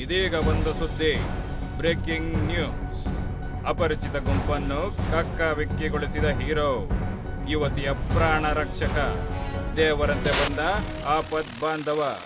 ಇದೀಗ ಒಂದು ಸುದ್ದಿ. Breaking news. ಅಪರಿಚಿತ ಗುಂಪನ್ನು ಕಕ್ಕಾವಿಕ್ಕಿಗೊಳಿಸಿದ ಹೀರೋ, ಯುವತಿಯ ಪ್ರಾಣ ರಕ್ಷಕ. ದೇವರಂತೆ ಬಂದ ಆಪದ್ ಬಾಂಧವ.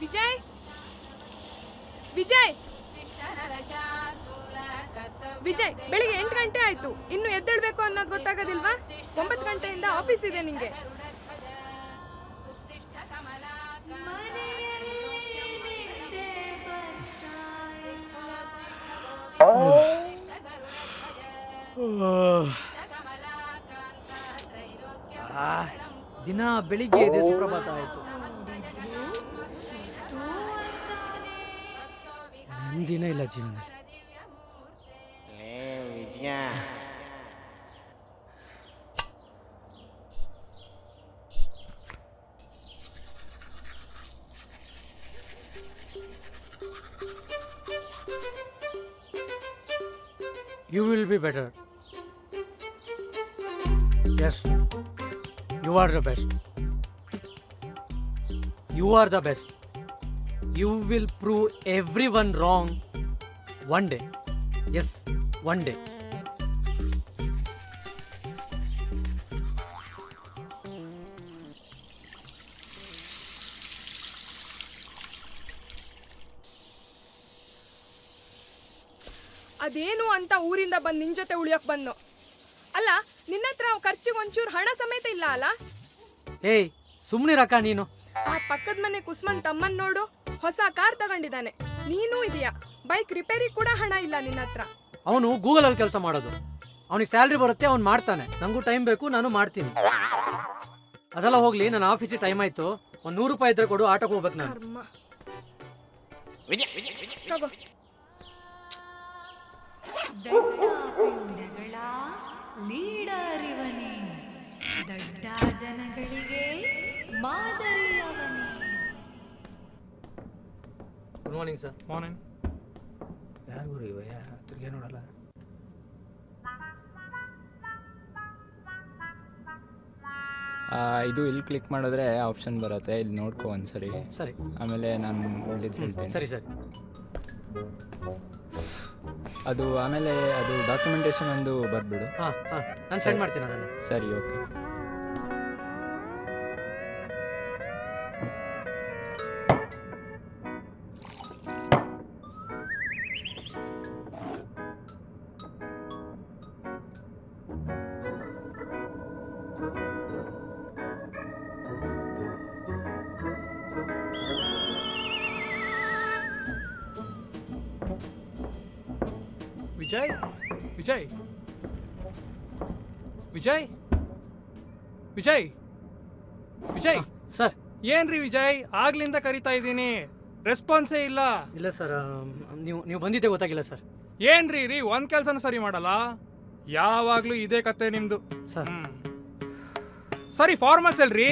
ವಿಜಯ್? ವಿಜಯ್? ವಿಜಯ್, ಬೆಳಿಗ್ಗೆ ಎಂಟು ಗಂಟೆ ಆಯ್ತು. ಇನ್ನು ಎದ್ದೇಳ್ಬೇಕು ಅನ್ನೋದು ಗೊತ್ತಾಗೋದಿಲ್ವಾ? ಒಂಬತ್ತು ಗಂಟೆಯಿಂದ ಆಫೀಸ್ ಇದೆ ನಿಂಗೆ. ದಿನ ಬೆಳಿಗ್ಗೆ ಇದೆ ಸುಪ್ರಭಾತ ಆಯ್ತು. ನೆಮ್ಮದಿನೇ ಇಲ್ಲ ಜೀವನದಲ್ಲಿ. ಲೇ Vijaya you will be better as you are the best you are the best you will prove everyone wrong one day as one day ಅದೇನು ಅಂತ ಊರಿಂದ ಬಂದು ನಿನ್ ಜೊತೆ ಉಳಿಯಕ್ ಬಂದು ಅಲ್ಲ ನಿನ್ನ ಹತ್ರ ಖರ್ಚಿಗೆ ಒಂಚೂರು ಹಣ ಸಮೇತ ಇಲ್ಲ ಅಲ್ಲ? ಏಯ್ ಸುಮ್ನಿರಕ್ಕ ನೀನು. ಆ ಪಕ್ಕದ ಮನೆ ಕುಸ್ಮನ್ ತಮ್ಮನ್ ನೋಡು. ಹೊಸ ಕಾರ್ ತಗೊಂಡಿದ್ದಾನೆ. ನೀನು ಇದೆಯಾ. ಬೈಕ್ ರಿಪೇರಿ ಕೂಡ ಹಣ ಇಲ್ಲ ನಿನ್ನ ಹತ್ರ. ಅವನು ಗೂಗಲಲ್ಲಿ ಕೆಲಸ ಮಾಡೋದು. ಅವನಿಗೆ ಸ್ಯಾಲ್ರಿ ಬರುತ್ತೆ ಅವ್ನು ಮಾಡ್ತಾನೆ. ನಂಗೂ ಟೈಮ್ ಬೇಕು ನಾನು ಮಾಡ್ತೀನಿ. ಅದೆಲ್ಲ ಹೋಗ್ಲಿ ನನ್ನ ಆಫೀಸಿಗೆ ಟೈಮ್ ಆಯ್ತು. ಒಂದು ನೂರು ರೂಪಾಯಿ ಇದ್ರೆ ಕೊಡು ಆಟಕ್ಕೆ ಹೋಗ್ಬೇಕು ನಾನು. ಕರ್ಮ. ವಿಜಯ ತಗೋ ದಡ್ಡ ಪಿಂಡಗಳ ಲೀಡರ್ ಇವನೇ ದಡ್ಡ ಜನಗಳಿಗೆ ಮಾದರಿಯವನೇ. ಗುಡ್ ಮಾರ್ನಿಂಗ್ ಸರ್ ಮಾರ್ನಿಂಗ್ ಯಾರಿಗೂ ಇವಯ್ಯ ತಿರ್ಗೆ ನೋಡಲ್ಲ? ಇದು ಇಲ್ಲಿ ಕ್ಲಿಕ್ ಮಾಡಿದ್ರೆ ಆಪ್ಷನ್ ಬರುತ್ತೆ. ಇಲ್ಲಿ ನೋಡ್ಕೊ ಒಂದ್ಸರಿ. ಸರಿ. ಆಮೇಲೆ ನಾನು ಹೇಳ್ತೇನೆ. ಸರಿ ಸರಿ. ಅದು ಆಮೇಲೆ ಅದು ಡಾಕ್ಯುಮೆಂಟೇಶನ್ ಒಂದು ಬರ್ಬಿಡು ಹಾಂ ಹಾಂ. ನಾನು ಸೆಂಡ್ ಮಾಡ್ತೀನಿ ಅದನ್ನು. ಸರಿ ಓಕೆ ವಿಜಯ್? ವಿಜಯ್? ವಿಜಯ್? ವಿಜಯ್? ವಿಜಯ್? ಸರ್. ಏನ್ರಿ ವಿಜಯ್? ಆಗ್ಲಿಂದ ಕರಿತಾ ಇದ್ದೀನಿ. ರೆಸ್ಪಾನ್ಸೇ ಇಲ್ಲ. ಇಲ್ಲ ಸರ್ ನೀವು ನೀವು ಬಂದಿದ್ದೆ ಗೊತ್ತಾಗಿಲ್ಲ ಸರ್. ಏನ್ರಿ ರೀ ಒಂದ್ ಕೆಲ್ಸನ ಸರಿ ಮಾಡಲ್ಲ? ಯಾವಾಗ್ಲೂ ಇದೇ ಕತೆ ನಿಮ್ದು. ಸರ್. ಸರಿ ಫಾರ್ಮಲ್ಸ್ ಅಲ್ರಿ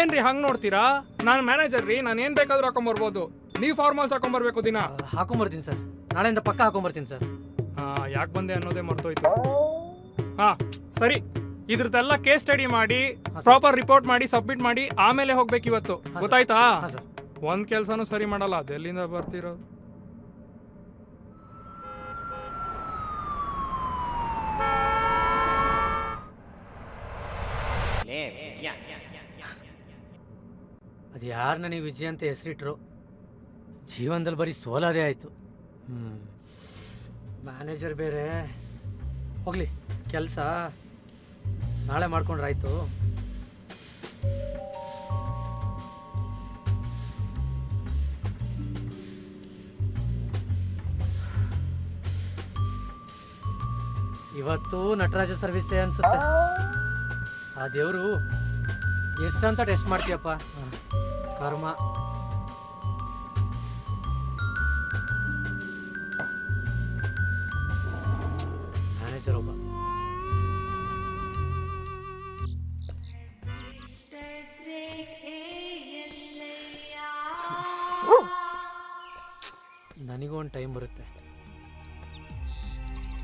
ಏನ್ರಿ ಹಂಗ್ ನೋಡ್ತೀರಾ? ನಾನು ಮ್ಯಾನೇಜರ್ ರೀ ನಾನು ಏನ್ ಬೇಕಾದ್ರೂ ಹಾಕೊಂಬರ್ಬೋದು ನೀವು ಫಾರ್ಮಲ್ಸ್ ಹಾಕೊಂಡ್ಬರ್ಬೇಕು ದಿನ. ಹಾಕೊಂಬರ್ತೀನಿ ಸರ್. ನಾಳೆಯಿಂದ ಪಕ್ಕ ಹಾಕೊಂಬರ್ತೀನಿ ಸರ್. ಯಾಕೆ ಬಂದೆ ಅನ್ನೋದೇ ಮರ್ತೋಯ್ತು. ಹಾ ಸರಿ. ಇದ್ರದ್ದೆಲ್ಲ ಕೇಸ್ ಸ್ಟಡಿ ಮಾಡಿ ಪ್ರಾಪರ್ ರಿಪೋರ್ಟ್ ಮಾಡಿ ಸಬ್ಮಿಟ್ ಮಾಡಿ ಆಮೇಲೆ ಹೋಗ್ಬೇಕು ಇವತ್ತು. ಗೊತ್ತಾಯ್ತಾ? ಸರ್. ಒಂದ್ ಕೆಲ್ಸನೂ ಸರಿ ಮಾಡಲ್ಲ ಅದೆಲ್ಲಿಂದ ಬರ್ತಿರೋ ಲೇ ವಿಜಯ ಅದು ಯಾರು ನನಗೆ ವಿಜಯ್ ಅಂತ ಹೆಸರಿಟ್ರು? ಜೀವನದಲ್ಲಿ ಬರೀ ಸೋಲೋದೇ ಆಯಿತು. ಮ್ಯಾನೇಜರ್ ಬೇರೆ. ಹೋಗಲಿ, ಕೆಲಸ ನಾಳೆ ಮಾಡ್ಕೊಂಡ್ರಾಯ್ತು. ಇವತ್ತು ನಟರಾಜ ಸರ್ವಿಸ್ ಅನ್ಸುತ್ತೆ. ಆ ದೇವರು ಎಷ್ಟಂತ ಟೆಸ್ಟ್ ಮಾಡ್ತೀಯಪ್ಪ. ಕರ್ಮ. ಒಬ್ಬ ನನಗೂ ಒಂದು ಟೈಮ್ ಬರುತ್ತೆ.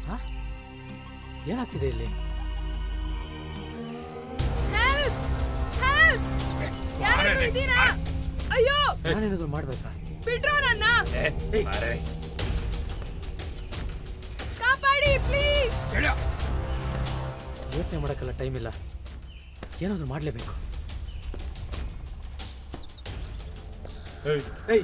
ಹಾ? ಏನಾಗ್ತಿದೆ ಇಲ್ಲಿ? ಅಯ್ಯೋ! ನಾನೇನಾದ್ರು ಮಾಡ್ಬೇಕಾ? ಬಿಟ್ರೋ ನನ್ನ ಪ್ಲೀಸ್ ಯೋಚನೆ ಮಾಡೋಕ್ಕೆಲ್ಲ ಟೈಮ್ ಇಲ್ಲ. ಏನಾದ್ರು ಮಾಡಲೇಬೇಕು. ಏಯ್.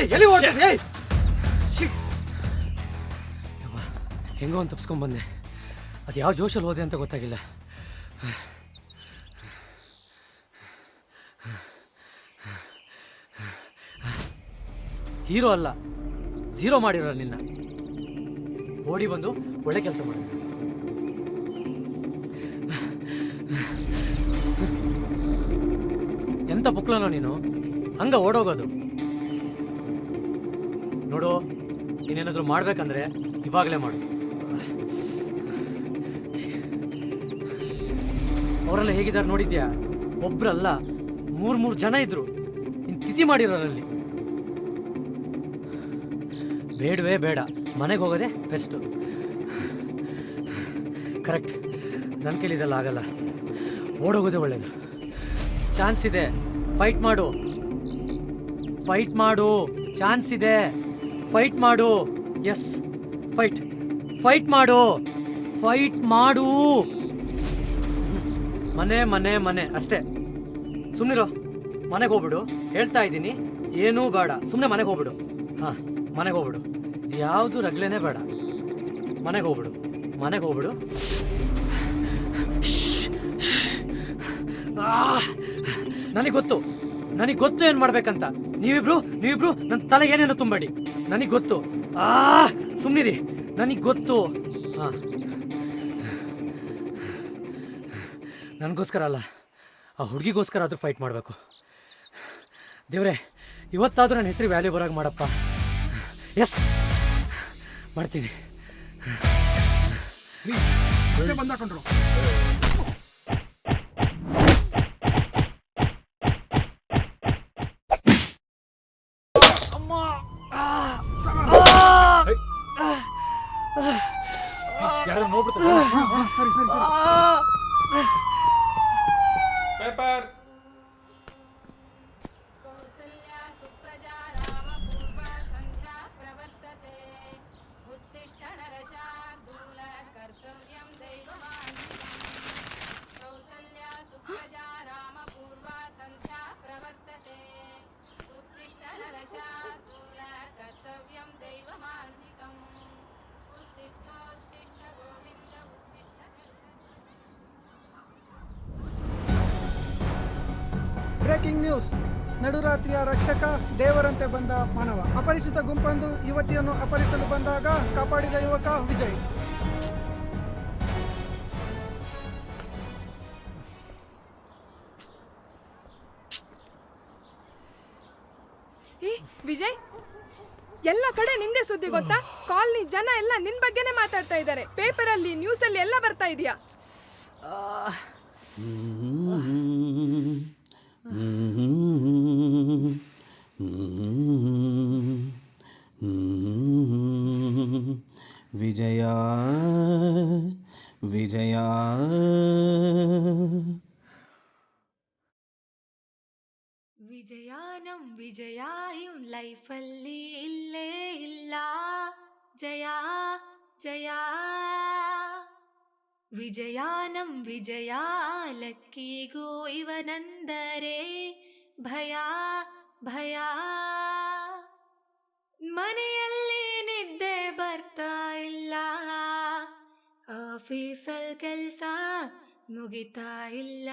ಎಲ್ಲಿ. ಯವ್ವ, ಹೆಂಗೋ ಅಂತ ತಪ್ಸ್ಕೊಂಡ್ ಬಂದೆ. ಅದು ಯಾವ ಜೋಶಲ್ಲಿ ಹೋದೆ ಅಂತ ಗೊತ್ತಾಗಿಲ್ಲ. ಹೀರೋ ಅಲ್ಲ ಝೀರೋ ಮಾಡಿರೋ ನಿನ್ನ. ಓಡಿ ಬಂದು ಒಳ್ಳೆ ಕೆಲಸ ಮಾಡಿದ ಎಂಥ ಬುಕ್ಲನೋ ನೀನು? ಹಂಗ ಓಡೋಗೋದು. ನೋಡು ನೀನೇನಾದರೂ ಮಾಡ್ಬೇಕಂದ್ರೆ ಇವಾಗಲೇ ಮಾಡು. ಅವರೆಲ್ಲ ಹೇಗಿದ್ದಾರೆ ನೋಡಿದ್ಯಾ? ಒಬ್ರಲ್ಲ ಮೂರ್ ಮೂರ್ ಜನ ಇದ್ರು. ತಿಥಿ ಮಾಡಿರೋರಲ್ಲಿ. ಬೇಡವೇ ಬೇಡ, ಮನೆಗೆ ಹೋಗೋದೆ ಬೆಸ್ಟು ಕರೆಕ್ಟ್ ನನ್ನ ಕೈಲಿ ಇದೆಲ್ಲ ಆಗಲ್ಲ. ಓಡೋಗೋದೇ ಒಳ್ಳೇದು. ಚಾನ್ಸ್ ಇದೆ. ಫೈಟ್ ಮಾಡು. ಫೈಟ್ ಮಾಡು. ಚಾನ್ಸ್ ಇದೆ. ಫೈಟ್ ಮಾಡು. ಎಸ್ ಫೈಟ್ ಫೈಟ್ ಮಾಡು. ಫೈಟ್ ಮಾಡು. ಮನೆ ಮನೆ ಮನೆ. ಅಷ್ಟೇ. ಸುಮ್ಮನಿರೋ ಮನೆಗೆ ಹೋಗ್ಬಿಡು. ಹೇಳ್ತಾ ಇದ್ದೀನಿ. ಏನೂ ಬೇಡ. ಸುಮ್ಮನೆ ಮನೆಗೆ ಹೋಗ್ಬಿಡು. ಹಾಂ, ಮನೆಗೆ ಹೋಗ್ಬಿಡು. ಯಾವುದು ರಗ್ಲೇನೇ ಬೇಡ. ಮನೆಗೆ ಹೋಗ್ಬಿಡು. ಮನೆಗೆ ಹೋಗ್ಬಿಡು. ನನಗೆ ಗೊತ್ತು. ನನಗೆ ಗೊತ್ತು ಏನು ಮಾಡ್ಬೇಕಂತ. ನೀವಿಬ್ರು ನೀವಿಬ್ರು ನನ್ನ ತಲೆಗೆ ಏನೇನು ತುಂಬಬೇಡಿ ನನಗೆ ಗೊತ್ತು. ಆ ಸುಮ್ಮನಿರಿ ನನಗೆ ಗೊತ್ತು. ಹಾಂ. ನನಗೋಸ್ಕರ ಅಲ್ಲ, ಆ ಹುಡುಗಿಗೋಸ್ಕರ ಆದರೂ ಫೈಟ್ ಮಾಡಬೇಕು. ದೇವ್ರೆ, ಇವತ್ತಾದರೂ ನನ್ನ ಹೆಸರು ವ್ಯಾಲ್ಯೂ ಬರೋಂಗೆ ಮಾಡಪ್ಪ. ಎಸ್ ಮಾಡ್ತೀನಿ. ಯಾರು ಸರಿ ಸರಿ ಸರಿ ಪೇಪರ್ ಬ್ರೇಕಿಂಗ್ ನ್ಯೂಸ್. ನಡುರಾತ್ರಿಯ ರಕ್ಷಕ ದೇವರಂತೆ ಬಂದ ಮಾನವ. ಅಪರಿಚಿತ ಗುಂಪೊಂದು ಯುವತಿಯನ್ನು ಅಪಹರಿಸಲು ಬಂದಾಗ ಕಾಪಾಡಿದ ಯುವಕ ವಿಜಯ್. ಏ ವಿಜಯ್ ಎಲ್ಲ ಕಡೆ ನಿಂದೆ ಸುದ್ದಿ ಗೊತ್ತಾ? ಕಾಲ್ನಿ ಜನ ಎಲ್ಲ ನಿನ್ ಬಗ್ಗೆನೇ ಮಾತಾಡ್ತಾ ಇದ್ದಾರೆ. ಪೇಪರ್ ಅಲ್ಲಿ ನ್ಯೂಸ್ ಅಲ್ಲಿ ಎಲ್ಲ ಬರ್ತಾ ಇದೆಯಾ? ವಿಜಯ ವಿಜಯ ವಿಜಯಾನಂ ವಿಜಯ ಇವ್ ಲೈಫಲ್ಲಿ ಇಲ್ಲೇ ಇಲ್ಲ ಜಯ ಜಯ ವಿಜಯಾನಂ ವಿಜಯಾಲಕ್ಕಿಗೂ ಇವನಂದರೆ ಭಯ ಭಯ ಮನೆಯಲ್ಲಿ ನಿದ್ದೆ ಬರ್ತಾ ಇಲ್ಲ ಆಫೀಸಲ್ ಕೆಲಸ ಮುಗಿತಾ ಇಲ್ಲ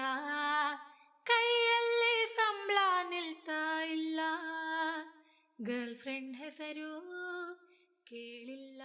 ಕೈಯಲ್ಲಿ ಸಂಬಳ ನಿಲ್ತಾ ಇಲ್ಲ ಗರ್ಲ್ ಫ್ರೆಂಡ್ ಹೆಸರು ಕೇಳಿಲ್ಲ